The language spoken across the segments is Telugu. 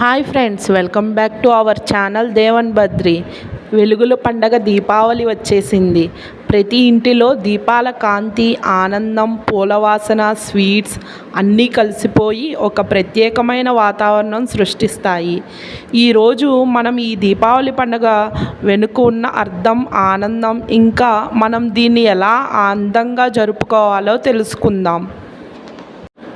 Hi friends welcome back to our channel Devan Badri. వెలుగుల పండగ దీపావళి వచ్చేసింది. ప్రతి ఇంటిలో దీపాల కాంతి ఆనందం పూలవాసన స్వీట్స్ అన్నీ కలిసిపోయి ఒక ప్రత్యేకమైన వాతావరణం సృష్టిస్తాయి. ఈరోజు మనం ఈ దీపావళి పండుగ వెనుక ఉన్న అర్థం ఆనందం ఇంకా మనం దీన్ని ఎలా అందంగా జరుపుకోవాలో తెలుసుకుందాం.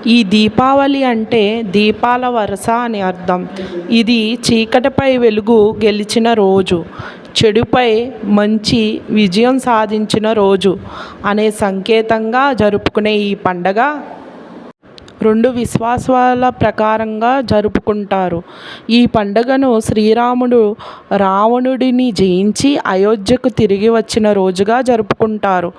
ఈ దీపావళి అంటే దీపాల వరస అని అర్థం. ఇది చీకటిపై వెలుగు గెలిచిన రోజు చెడుపై మంచి విజయం సాధించిన రోజు అనే సంకేతంగా జరుపుకునే ఈ పండగ రెండు విశ్వాసాల ప్రకారంగా జరుపుకుంటారు. ఈ పండుగను శ్రీరాముడు రావణుడిని జయించి అయోధ్యకు తిరిగి వచ్చిన రోజుగా జరుపుకుంటారు.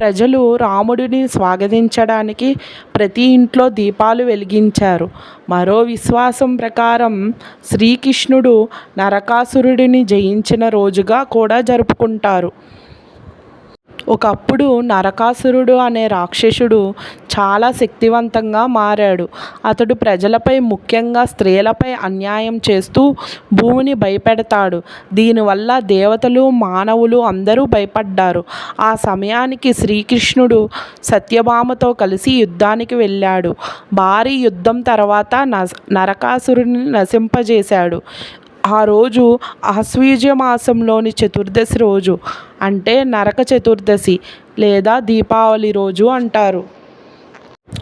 ప్రజలు రాముడిని స్వాగతించడానికి ప్రతి ఇంట్లో దీపాలు వెలిగించారు. మరో విశ్వాసం ప్రకారం శ్రీకృష్ణుడు నరకాసురుడిని జయించిన రోజుగా కూడా జరుపుకుంటారు. ఒకప్పుడు నరకాసురుడు అనే రాక్షసుడు చాలా శక్తివంతంగా మారాడు. అతడు ప్రజలపై ముఖ్యంగా స్త్రీలపై అన్యాయం చేస్తూ భూమిని భయపెడతాడు. దీనివల్ల దేవతలు మానవులు అందరూ భయపడ్డారు. ఆ సమయానికి శ్రీకృష్ణుడు సత్యభామతో కలిసి యుద్ధానికి వెళ్ళాడు. భారీ యుద్ధం తర్వాత నరకాసురుని నశింపజేశాడు. ఆ రోజు ఆశ్వీజ మాసంలోని చతుర్దశి రోజు. అంటే నరక చతుర్దశి లేదా దీపావళి రోజు అంటారు.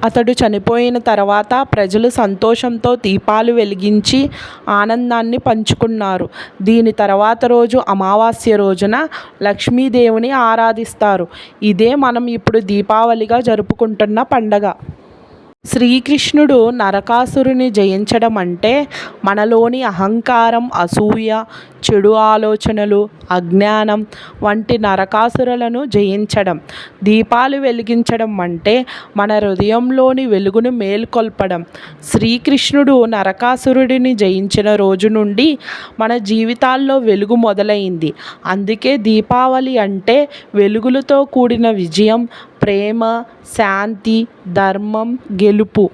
అతడు చనిపోయిన తర్వాత ప్రజలు సంతోషంతో దీపాలు వెలిగించి ఆనందాన్ని పంచుకున్నారు. దీని తర్వాత రోజు అమావాస్య రోజున లక్ష్మీదేవిని ఆరాధిస్తారు. ఇదే మనం ఇప్పుడు దీపావళిగా జరుపుకుంటున్న పండగ. శ్రీకృష్ణుడు నరకాసురుని జయించడం అంటే మనలోని అహంకారం అసూయ చెడు ఆలోచనలు అజ్ఞానం వంటి నరకాసురులను జయించడం దీపాలు వెలిగించడం అంటే మన హృదయంలోని వెలుగును మేల్కొల్పడం. శ్రీకృష్ణుడు నరకాసురుడిని జయించిన రోజు నుండి మన జీవితాల్లో వెలుగు మొదలైంది. అందుకే దీపావళి అంటే వెలుగులతో కూడిన విజయం ప్రేమ శాంతి ధర్మం గెలుపు.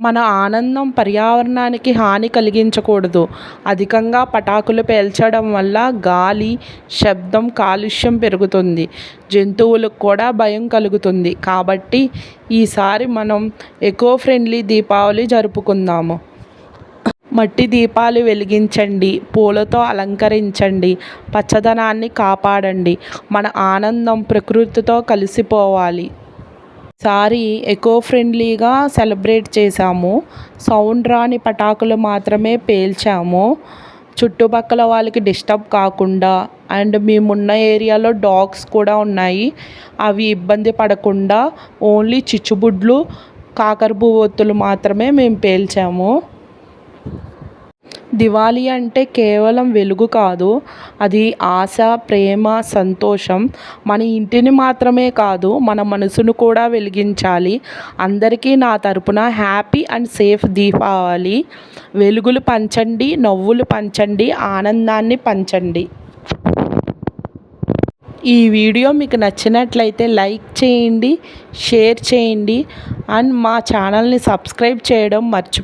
మన ఆనందం పర్యావరణానికి హాని కలిగించకూడదు. అధికంగా పటాకులు పేల్చడం వల్ల గాలి శబ్దం కాలుష్యం పెరుగుతుంది. జంతువులకు కూడా భయం కలుగుతుంది. కాబట్టి ఈసారి మనం ఎకో ఫ్రెండ్లీ దీపావళి జరుపుకుందాము. మట్టి దీపాలు వెలిగించండి పూలతో అలంకరించండి పచ్చదనాన్ని కాపాడండి మన ఆనందం ప్రకృతితో కలిసిపోవాలి. సారి ఎకో ఫ్రెండ్లీగా సెలబ్రేట్ చేసాము సౌండ్ రాని పటాకులు మాత్రమే పేల్చాము. చుట్టుపక్కల వాళ్ళకి డిస్టర్బ్ కాకుండా అండ్ మేమున్న ఏరియాలో డాగ్స్ కూడా ఉన్నాయి. అవి ఇబ్బంది పడకుండా ఓన్లీ చిచ్చుబుడ్లు కాకరపువ్వొత్తులు మాత్రమే మేము పేల్చాము. దివాళీ అంటే కేవలం వెలుగు కాదు అది ఆశ ప్రేమ సంతోషం. మన ఇంటిని మాత్రమే కాదు మన మనసును కూడా వెలిగించాలి. అందరికీ నా తరపున హ్యాపీ అండ్ సేఫ్ దీపావళి. వెలుగులు పంచండి నవ్వులు పంచండి ఆనందాన్ని పంచండి. ఈ వీడియో మీకు నచ్చినట్లయితే లైక్ చేయండి షేర్ చేయండి అండ్ మా ఛానల్ని సబ్స్క్రైబ్ చేయడం మర్చి